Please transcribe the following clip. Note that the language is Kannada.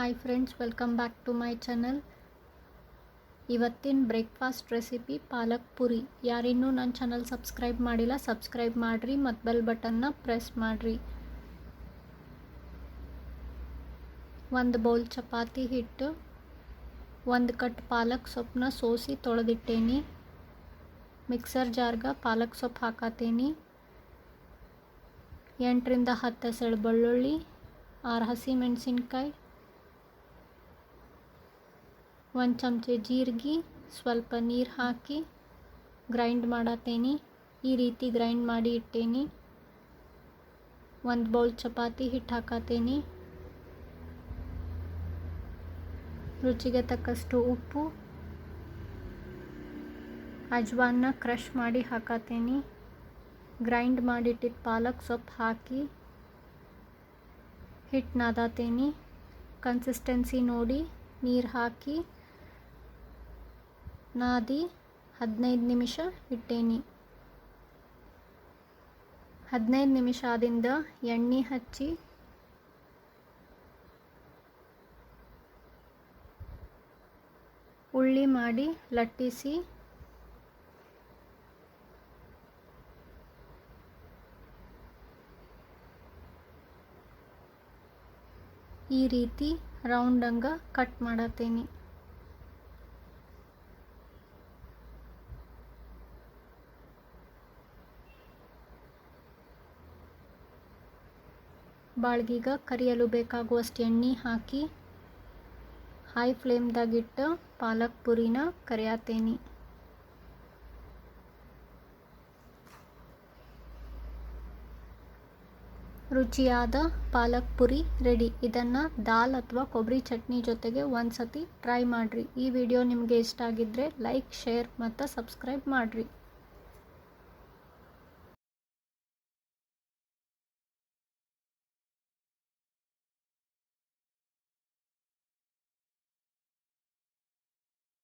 Hi friends welcome back to my channel ಇವತ್ತಿನ ಬ್ರೇಕ್ಫಾಸ್ಟ್ ರೆಸಿಪಿ ಪಾಲಕ್ ಪುರಿ. ಯಾರಿನ್ನೂ ನನ್ನ ಚಾನಲ್ ಸಬ್ಸ್ಕ್ರೈಬ್ ಮಾಡಿಲ್ಲ ಸಬ್ಸ್ಕ್ರೈಬ್ ಮಾಡಿರಿ ಮತ್ತು ಬೆಲ್ ಬಟನ್ನ ಪ್ರೆಸ್ ಮಾಡಿರಿ. ಒಂದು ಬೌಲ್ ಚಪಾತಿ ಹಿಟ್ಟು, ಒಂದು ಕಟ್ ಪಾಲಕ್ ಸೊಪ್ಪನ್ನ ಸೋಸಿ ತೊಳೆದಿಟ್ಟೇನಿ. ಮಿಕ್ಸರ್ ಜಾರ್ಗೆ ಪಾಲಕ್ ಸೊಪ್ಪು ಹಾಕತ್ತೀನಿ ಎಂಟರಿಂದ ಹತ್ತು ಹೆಸಳು ಬೆಳ್ಳುಳ್ಳಿ, ಆರು ಹಸಿ ಮೆಣಸಿನ್ಕಾಯಿ ಒಂದು ಚಮಚೆ ಜೀರಿಗೆ, ಸ್ವಲ್ಪ ನೀರು ಹಾಕಿ ಗ್ರೈಂಡ್ ಮಾಡತ್ತೇನಿ. ಈ ರೀತಿ ಗ್ರೈಂಡ್ ಮಾಡಿ ಇಟ್ಟೇನಿ. ಒಂದು ಬೌಲ್ ಚಪಾತಿ ಹಿಟ್ಟು ಹಾಕತ್ತೇನಿ. ರುಚಿಗೆ ತಕ್ಕಷ್ಟು ಉಪ್ಪು, ಅಜ್ವಾನ್ನ ಕ್ರಷ್ ಮಾಡಿ ಹಾಕತ್ತೇನಿ. ಗ್ರೈಂಡ್ ಮಾಡಿಟ್ಟಿದ್ದ ಪಾಲಕ್ ಸೊಪ್ಪು ಹಾಕಿ ಹಿಟ್ಟು ನಾದತೇನಿ ಕನ್ಸಿಸ್ಟೆನ್ಸಿ ನೋಡಿ ನೀರು ಹಾಕಿ ನಾದಿ, ಹದಿನೈದು ನಿಮಿಷ ಇಟ್ಟೇನಿ. ಹದಿನೈದು ನಿಮಿಷ ಆದಿಂದ ಎಣ್ಣೆ ಹಚ್ಚಿ ಉಳ್ಳಿ ಮಾಡಿ ಲಟ್ಟಿಸಿ ಈ ರೀತಿ ರೌಂಡಂಗ ಕಟ್ ಮಾಡತ್ತೇನಿ ಬಾಳ್ಗಿಗೆ ಕರಿಯಲು ಬೇಕಾಗುವಷ್ಟು ಎಣ್ಣೆ ಹಾಕಿ ಹೈ ಫ್ಲೇಮ್ದಾಗಿಟ್ಟು ಪಾಲಕ್ ಪುರಿನ ಕರಿಯತ್ತೇನಿ. ರುಚಿಯಾದ ಪಾಲಕ್ ಪುರಿ ರೆಡಿ ಇದನ್ನು ದಾಲ್ ಅಥವಾ ಕೊಬ್ಬರಿ ಚಟ್ನಿ ಜೊತೆಗೆ ಒಂದು ಸತಿ ಟ್ರೈ ಮಾಡಿರಿ. ಈ ವಿಡಿಯೋ ನಿಮಗೆ ಇಷ್ಟ ಆಗಿದ್ದರೆ ಲೈಕ್ ಶೇರ್ ಮತ್ತು ಸಬ್ಸ್ಕ್ರೈಬ್ ಮಾಡಿರಿ.